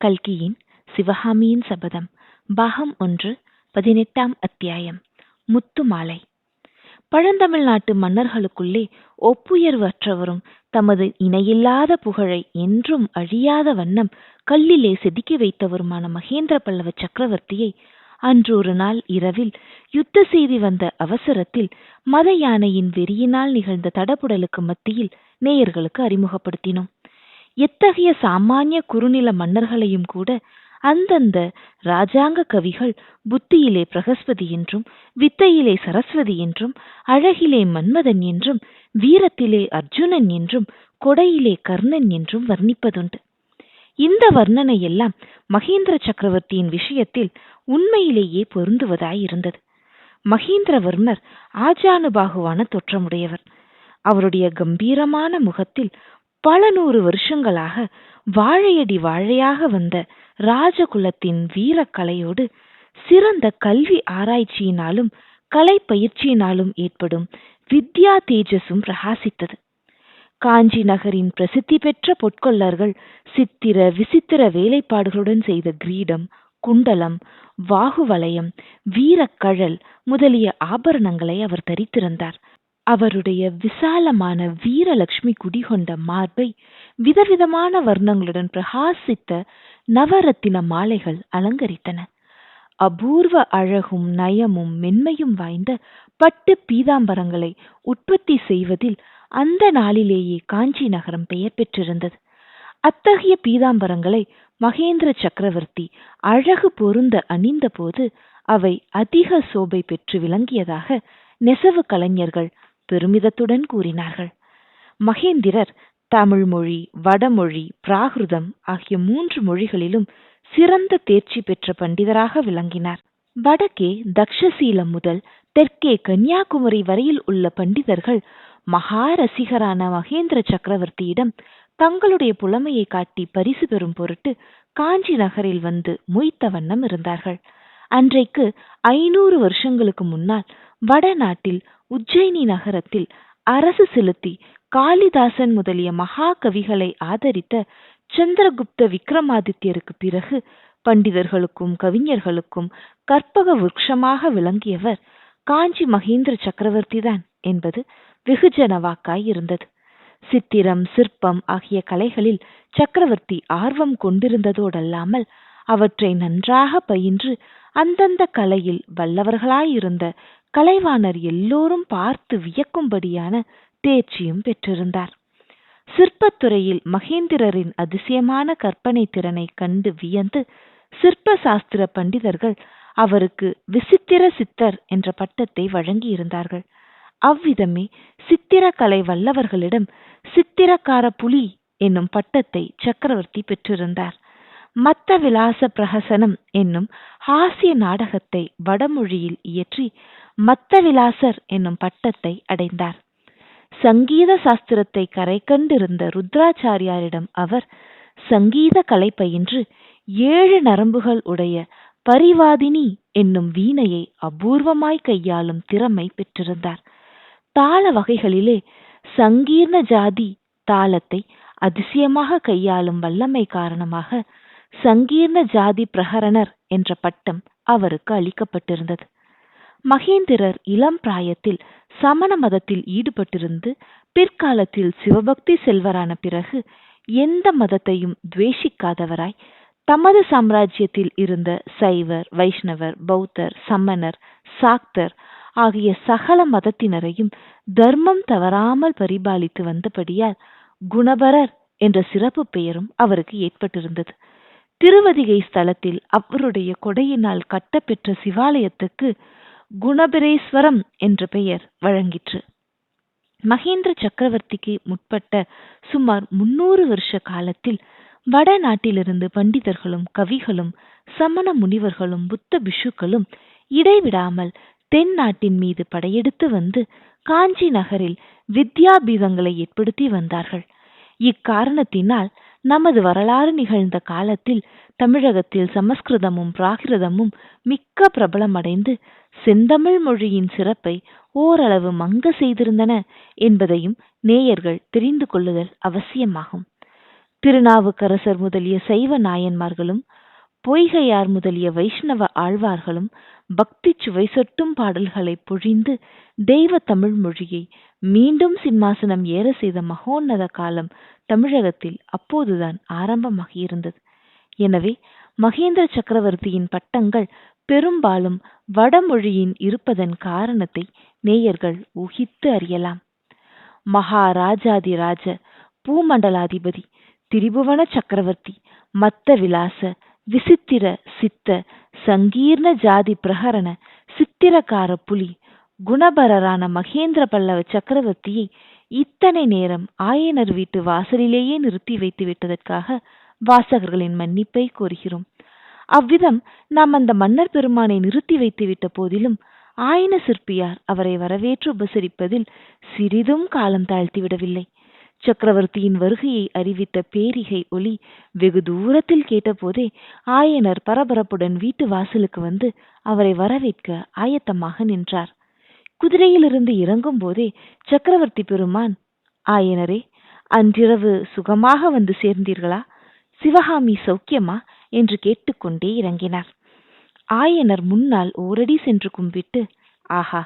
கல்கியின் சிவகாமியின் சபதம் பாகம் ஒன்று பதினெட்டாம் அத்தியாயம் முத்துமாலை பழந்தமிழ்நாட்டு மன்னர்களுக்குள்ளே ஒப்புயர்வற்றவரும் தமது இணையில்லாத புகழை என்றும் அழியாத வண்ணம் கல்லிலே செதுக்கி வைத்தவருமான மகேந்திர பல்லவ சக்கரவர்த்தியை அன்று ஒரு நாள் இரவில் யுத்த செய்தி வந்த அவசரத்தில் மத யானையின் வெறியினால் நிகழ்ந்த தடபுடலுக்கு மத்தியில் நேயர்களுக்கு அறிமுகப்படுத்தினோம். எத்தகைய சாமானிய குறுநில மன்னர்களையும் கூட அந்தந்த ராஜாங்க கவிகள் புத்தியிலே பிரகஸ்பதி என்றும் வித்தையிலே சரஸ்வதி என்றும் அழகிலே மன்மதன் என்றும் வீரத்திலே அர்ஜுனன் என்றும் கொடையிலே கர்ணன் என்றும் வர்ணிப்பதுண்டு. இந்த வர்ணனை எல்லாம் மகேந்திர சக்கரவர்த்தியின் விஷயத்தில் உண்மையிலேயே பொருந்துவதாயிருந்தது. மகேந்திரவர்மர் ஆஜானுபாகுவான தோற்றமுடையவர். அவருடைய கம்பீரமான முகத்தில் பல நூறு வருஷங்களாக வாழையடி வாழையாக வந்த ராஜகுலத்தின் வீரக்கலையோடு சிறந்த கல்வி ஆராய்ச்சியினாலும் கலை பயிற்சியினாலும் ஏற்படும் வித்யா தேஜஸும் பிரகாசித்தது. காஞ்சி நகரின் பிரசித்தி பெற்ற பொற்கொள்ளர்கள் சித்திர விசித்திர வேலைப்பாடுகளுடன் செய்த கிரீடம் குண்டலம் வாகுவலயம் வீரக்கழல் முதலிய ஆபரணங்களை அவர் தரித்திருந்தார். அவருடைய விசாலமான வீரலட்சுமி குடிகொண்ட மார்பை விதவிதமான வர்ணங்களுடன் பிரகாசித்த நவரத்தின மாலைகள் அலங்கரித்தன. அபூர்வ அழகும் நயமும் மென்மையும் வாய்ந்த பட்டு பீதாம்பரங்களை உற்பத்தி செய்வதில் அந்த நாளிலேயே காஞ்சி நகரம் பெயர் பெற்றிருந்தது. அத்தகைய பீதாம்பரங்களை மகேந்திர சக்கரவர்த்தி அழகு பொருந்த அணிந்தபோது அவை அதிக சோபை பெற்று விளங்கியதாக நெசவு கலைஞர்கள் பெருமிதத்துடன் கூறினார்கள். மகேந்திரர் தமிழ் மொழி வடமொழி பிராகிருதம் ஆகிய மூன்று மொழிகளிலும் சிறந்த தேர்ச்சி பெற்ற பண்டிதராக விளங்கினார். வடக்கே தக்ஷசீலம் முதல் தெற்கே கன்னியாகுமரி வரையில் உள்ள பண்டிதர்கள் மகா ரசிகரான மகேந்திர சக்கரவர்த்தியிடம் தங்களுடைய புலமையை காட்டி பரிசு பெறும் பொருட்டு காஞ்சி நகரில் வந்து முய்த்த வண்ணம் இருந்தார்கள். அன்றைக்கு ஐநூறு வருஷங்களுக்கு முன்னால் வடநாட்டில் உஜ்ஜயினி நகரத்தில் அரசு செலுத்தி காளிதாசன் முதலிய மகா கவிகளை ஆதரித்த சந்திரகுப்த விக்ரமாதித்யருக்கு பிறகு பண்டிதர்களுக்கும் கவிஞர்களுக்கும் கற்பக விருட்சமாக விளங்கியவர் காஞ்சி மகேந்திர சக்கரவர்த்தி தான் என்பது வெகுஜன வாக்காய் இருந்தது. சித்திரம் சிற்பம் ஆகிய கலைகளில் சக்கரவர்த்தி ஆர்வம் கொண்டிருந்ததோடல்லாமல் அவற்றை நன்றாக பயின்று அந்தந்த கலையில் வல்லவர்களாயிருந்த கலைவாணர் எல்லோரும் பார்த்து வியக்கும்படியான தேர்ச்சியும் பெற்றிருந்தார். சிற்பத்துறையில் மகேந்திரரின் அதிசயமான கற்பனை திறனை கண்டு வியந்து சிற்ப சாஸ்திர பண்டிதர்கள் அவருக்கு விசித்திர சித்தர் என்ற பட்டத்தை வழங்கியிருந்தார்கள். அவ்விதமே சித்திரக்கலை வல்லவர்களிடம் சித்திரக்கார புலி என்னும் பட்டத்தை சக்கரவர்த்தி பெற்றிருந்தார். மத்த விலாச பிரகசனம் என்னும் ஹாஸ்ய நாடகத்தை வடமொழியில் இயற்றி மத்த விலாசர் என்னும் பட்டத்தை அடைந்தார். சங்கீத சாஸ்திரத்தை கரை கண்டிருந்த ருத்ராச்சாரியாரிடம் அவர் சங்கீத கலை பயின்று ஏழு நரம்புகள் உடைய பரிவாதினி என்னும் வீணையை அபூர்வமாய் கையாளும் திறமை பெற்றிருந்தார். தாள வகைகளிலே சங்கீர்ண ஜாதி தாளத்தை அதிசயமாக கையாளும் வல்லமை காரணமாக சங்கீர்ண ஜாதி பிரகரணர் என்ற பட்டம் அவருக்கு அளிக்கப்பட்டிருந்தது. மகேந்திரர் இளம் பிராயத்தில் சமண மதத்தில் ஈடுபட்டிருந்து பிற்காலத்தில் சிவபக்தி செல்வரான பிறகு எந்த மதத்தையும் துவேஷிக்காதவராய் தமது சாம்ராஜ்யத்தில் இருந்த சைவர் வைஷ்ணவர் பௌத்தர் சம்மனர் சாக்தர் ஆகிய சகல மதத்தினரையும் தர்மம் தவறாமல் பரிபாலித்து வந்தபடியால் குணபரர் என்ற சிறப்பு பெயரும் அவருக்கு ஏற்பட்டிருந்தது. திருவதிகை ஸ்தலத்தில் அவருடைய கொடையினால் கட்டப்பெற்ற சிவாலயத்துக்கு குணபிரேஸ்வரம் என்ற பெயர் வழங்கிற்று. மகேந்திர சக்கரவர்த்திக்கு முற்பட்ட சுமார் முன்னூறு வருஷ காலத்தில் வடநாட்டிலிருந்து பண்டிதர்களும் கவிகளும் சமண முனிவர்களும் புத்த பிஷுக்களும் இடைவிடாமல் தென் நாட்டின் மீது படையெடுத்து வந்து காஞ்சி நகரில் வித்யாபீதங்களை ஏற்படுத்தி வந்தார்கள். இக்காரணத்தினால் நமது வரலாறு நிகழ்ந்த காலத்தில் தமிழகத்தில் சமஸ்கிருதமும் பிராகிருதமும் மிக்க பிரபலமடைந்து செந்தமிழ் மொழியின் சிறப்பை ஓரளவு மங்க செய்திருந்தன என்பதையும் நேயர்கள் தெரிந்து கொள்ளுதல் அவசியமாகும். திருநாவுக்கரசர் முதலிய சைவ நாயன்மார்களும் பொய்கையார் முதலிய வைஷ்ணவ ஆழ்வார்களும் பக்தி சுவை சொட்டும் பாடல்களை பொழிந்து தெய்வ தமிழ் மொழியை மீண்டும் சிம்மாசனம் ஏற செய்த மகோன்னத காலம் தமிழகத்தில் அப்போதுதான் ஆரம்பமாகியிருந்தது எனவே மகேந்திர சக்கரவர்த்தியின் பட்டங்கள் பெரும்பாலும் வடமொழியின் இருப்பதன் காரணத்தை நேயர்கள் ஊகித்து அறியலாம். மகாராஜாதிராஜ பூமண்டலாதிபதி திரிபுவன சக்கரவர்த்தி மத்த விலாச விசித்திர சித்த சங்கீர்ண ஜாதி பிரகரண சித்திரக்கார புலி குணபரரான மகேந்திர பல்லவ சக்கரவர்த்தியை இத்தனை நேரம் ஆயனர் வீட்டு வாசலிலேயே நிறுத்தி வைத்து விட்டதற்காக வாசகர்களின் மன்னிப்பை கோருகிறோம். அவ்விதம் நாம் அந்த மன்னர் பெருமானை நிறுத்தி வைத்து விட்ட போதிலும் ஆயன சிற்பியார் அவரை வரவேற்று உபசரிப்பதில் சிறிதும் காலம் தாழ்த்தி விடவில்லை. சக்கரவர்த்தியின் வருகையை அறிவித்த பேரிகை ஒளி வெகு தூரத்தில் கேட்டபோதே ஆயனர் பரபரப்புடன் வீட்டு வாசலுக்கு வந்து அவரை வரவேற்க ஆயத்தமாக நின்றார். குதிரையிலிருந்து இறங்கும் போதே சக்கரவர்த்தி பெருமான் ஆயனரே அன்றிரவு சுகமாக வந்து சேர்ந்தீர்களா? சிவகாமி சௌக்கியமா? என்று கேட்டுக்கொண்டே இறங்கினார். ஆயனர் முன்னால் ஓரடி சென்று கும்பிட்டு ஆஹா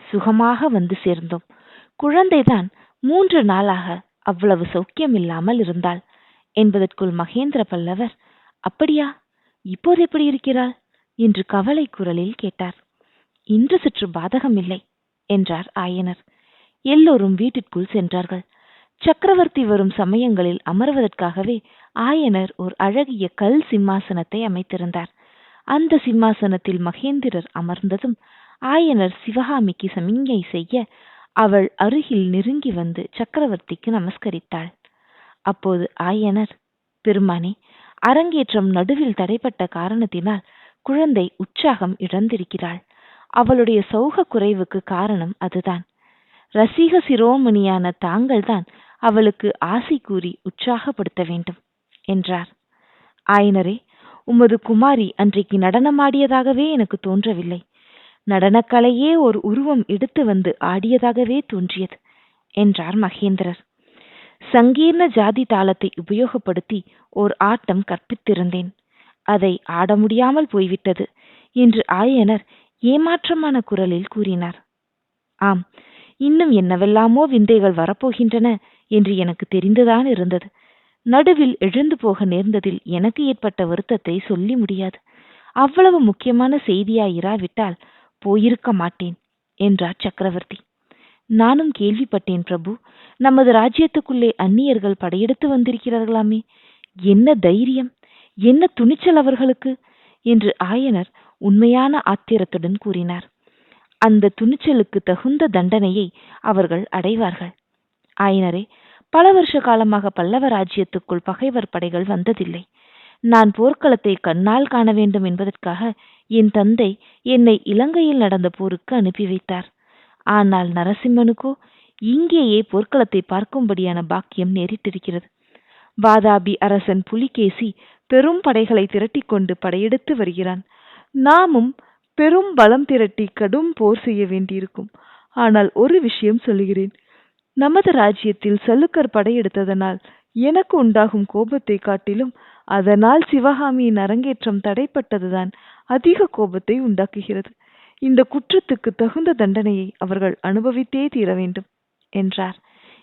சுகமாக வந்து சேர்ந்தோம். குழந்தைதான் மூன்று நாளாக அவ்வளவு சௌக்கியம் இல்லாமல் இருந்தாள். என்பதற்குள் மகேந்திர பல்லவர் அப்படியா? இப்போது எப்படி இருக்கிறாள்? என்று கவலை குரலில் கேட்டார். இன்று சற்று பாதகம் இல்லை என்றார் ஆயனர். எல்லோரும் வீட்டிற்குள் சென்றார்கள். சக்கரவர்த்தி வரும் சமயங்களில் அமர்வதற்காகவே ஆயனர் ஒரு அழகிய கல் சிம்மாசனத்தை அமைத்திருந்தார். அந்த சிம்மாசனத்தில் மகேந்திரர் அமர்ந்ததும் ஆயனர் சிவகாமிக்கு சமிஞ்சை செய்ய அவள் அருகில் நெருங்கி வந்து சக்கரவர்த்திக்கு நமஸ்கரித்தாள். அப்போது ஆயனர் பெருமானே அரங்கேற்றம் நடுவில் தடைப்பட்ட காரணத்தினால் குழந்தை உற்சாகம் இழந்திருக்கிறாள். அவளுடைய சௌக குறைவுக்கு காரணம் அதுதான். ரசிக சிரோமணியான தாங்கள்தான் அவளுக்கு ஆசை கூறி உற்சாகப்படுத்த வேண்டும் என்றார். ஆயனரே உமது குமாரி அன்றைக்கு நடனமாடியதாகவே எனக்கு தோன்றவில்லை. நடனக்கலையே ஒரு உருவம் எடுத்து வந்து ஆடியதாகவே தோன்றியது என்றார் மகேந்திரர். சங்கீர்ண ஜாதி தாளத்தை உபயோகப்படுத்தி ஓர் ஆட்டம் கற்பித்திருந்தேன். அதை ஆட முடியாமல் போய்விட்டது என்று ஆயனர் ஏமாற்றமான குரலில் கூறினார். ஆம் இன்னும் என்னவெல்லாமோ விந்தைகள் வரப்போகின்றன என்று எனக்கு தெரிந்துதான் இருந்தது. நடுவில் எழுந்து போக நேர்ந்ததில் எனக்கு ஏற்பட்ட வருத்தத்தை சொல்லி முடியாது. அவ்வளவு முக்கியமான செய்தியாயிராவிட்டால் போயிருக்க மாட்டேன் என்றார் சக்கரவர்த்தி. நானும் கேள்விப்பட்டேன் பிரபு. நமது ராஜ்யத்துக்குள்ளே அந்நியர்கள் படையெடுத்து வந்திருக்கிறார்களாமே. என்ன தைரியம்? என்ன துணிச்சல் அவர்களுக்கு? என்று ஆயனர் உண்மையான ஆத்திரத்துடன் கூறினார். அந்த துணிச்சலுக்கு தகுந்த தண்டனையை அவர்கள் அடைவார்கள். ஆயினரே பல வருஷ காலமாக பல்லவ ராஜ்யத்துக்குள் பகைவர் படைகள் வந்ததில்லை. நான் போர்க்களத்தை கண்ணால் காண வேண்டும் என்பதற்காக என் தந்தை என்னை இலங்கையில் நடந்த போருக்கு அனுப்பி வைத்தார். ஆனால் நரசிம்மனுக்கோ இங்கேயே போர்க்களத்தை பார்க்கும்படியான பாக்கியம் நேரிட்டிருக்கிறது. வாதாபி அரசன் புலிகேசி பெரும் படைகளை திரட்டிக் கொண்டு படையெடுத்து வருகிறான். நாமும் பெரும் பலம் திரட்டி கடும் போர் செய்ய வேண்டியிருக்கும். ஆனால் ஒரு விஷயம் சொல்லுகிறேன். நமது ராஜ்யத்தில் சலுக்கர் படையெடுத்ததனால் எனக்கு உண்டாகும் கோபத்தை காட்டிலும் அதனால் சிவகாமியின் அரங்கேற்றம் தடைப்பட்டதுதான் அதிக கோபத்தை உண்டாக்குகிறது. இந்த குற்றத்துக்கு தகுந்த தண்டனையை அவர்கள் அனுபவித்தே தீர வேண்டும் என்றார்.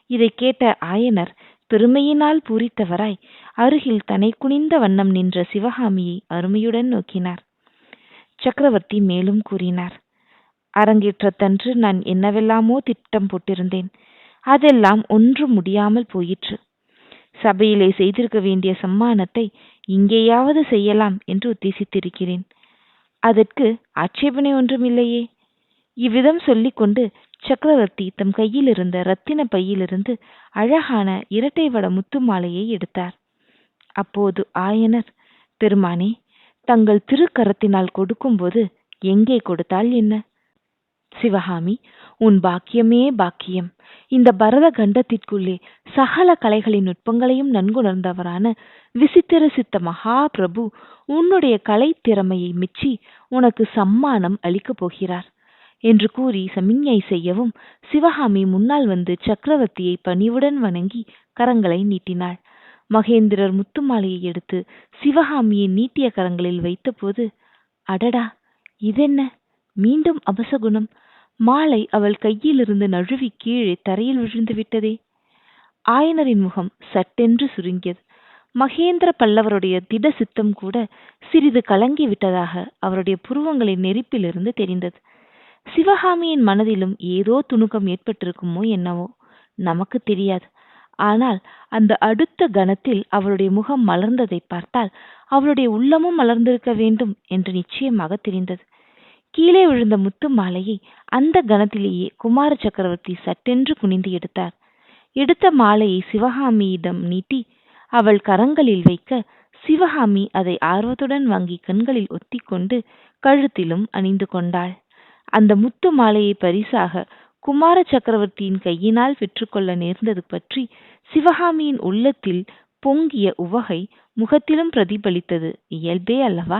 இதை கேட்ட ஆயனர் பெருமையினால் பூரித்தவராய் அருகில் தனை குனிந்த வண்ணம் நின்ற சிவகாமியை அருமையுடன் நோக்கினார். சக்கரவர்த்தி மேலும் கூறினார் அரங்கேற்றத்தன்று நான் என்னவெல்லாமோ திட்டம் போட்டிருந்தேன். அதெல்லாம் ஒன்றும் முடியாமல் போயிற்று. சபையிலே செய்திருக்க வேண்டிய சம்மானத்தை இங்கேயாவது செய்யலாம் என்று உத்தேசித்திருக்கிறேன். அதற்கு ஆட்சேபனை ஒன்றும் இல்லையே இவ்விதம் சொல்லிக்கொண்டு சக்கரவர்த்தி தம் கையில் இருந்த ரத்தின பையிலிருந்து அழகான இரட்டை வட முத்து மாலையை எடுத்தார். அப்போது ஆயனர் பெருமானே தங்கள் திருக்கரத்தினால் கொடுக்கும்போது எங்கே கொடுத்தால் என்ன? சிவகாமி உன் பாக்கியமே பாக்கியம். இந்த பரத கண்டத்திற்குள்ளே சகல கலைகளின் நுட்பங்களையும் நன்குணர்ந்தவரான விசித்திர சித்த மகா பிரபு உன்னுடைய கலை திறமையை மிச்சி உனக்கு சம்மானம் அளிக்கப் போகிறார் என்று கூறி சமிஞ்ஞை செய்யவும் சிவகாமி முன்னால் வந்து சக்கரவர்த்தியை பணிவுடன் வணங்கி கரங்களை நீட்டினாள். மகேந்திரர் முத்துமாலையை எடுத்து சிவகாமியை நீட்டிய கரங்களில் வைத்தபோது அடடா இதென்ன? மீண்டும் அபசகுணம். மாலை அவள் கையிலிருந்து நழுவி கீழே தரையில் விழுந்து விட்டதே. ஆயனரின் முகம் சட்டென்று சுருங்கியது. மகேந்திர பல்லவருடைய திட சித்தம் கூட சிறிது கலங்கி விட்டதாக அவருடைய புருவங்களின் நெருப்பிலிருந்து தெரிந்தது. சிவகாமியின் மனதிலும் ஏதோ துணுக்கம் ஏற்பட்டிருக்குமோ என்னவோ நமக்கு தெரியாது. ஆனால் அந்த அடுத்த கணத்தில் அவளுடைய முகம் மலர்ந்ததை பார்த்தால் அவளுடைய உள்ளமும் மலர்ந்திருக்க வேண்டும் என்று நிச்சயமாக தெரிந்தது. கீழே விழுந்த முத்து மாலையை அந்த கணத்திலேயே குமார சக்கரவர்த்தி சட்டென்று குனிந்து எடுத்தார். எடுத்த மாலையை சிவகாமியிடம் நீட்டி அவள் கரங்களில் வைக்க சிவகாமி அதை ஆர்வத்துடன் வாங்கி கண்களில் ஒத்திக்கொண்டு கழுத்திலும் அணிந்து கொண்டாள். அந்த முத்து மாலையை பரிசாக குமார சக்கரவர்த்தியின் கையினால் பெற்றுக்கொள்ள நேர்ந்தது பற்றி சிவகாமியின் உள்ளத்தில் பொங்கிய உவகை முகத்திலும் பிரதிபலித்தது. இயல்பே அல்லவா?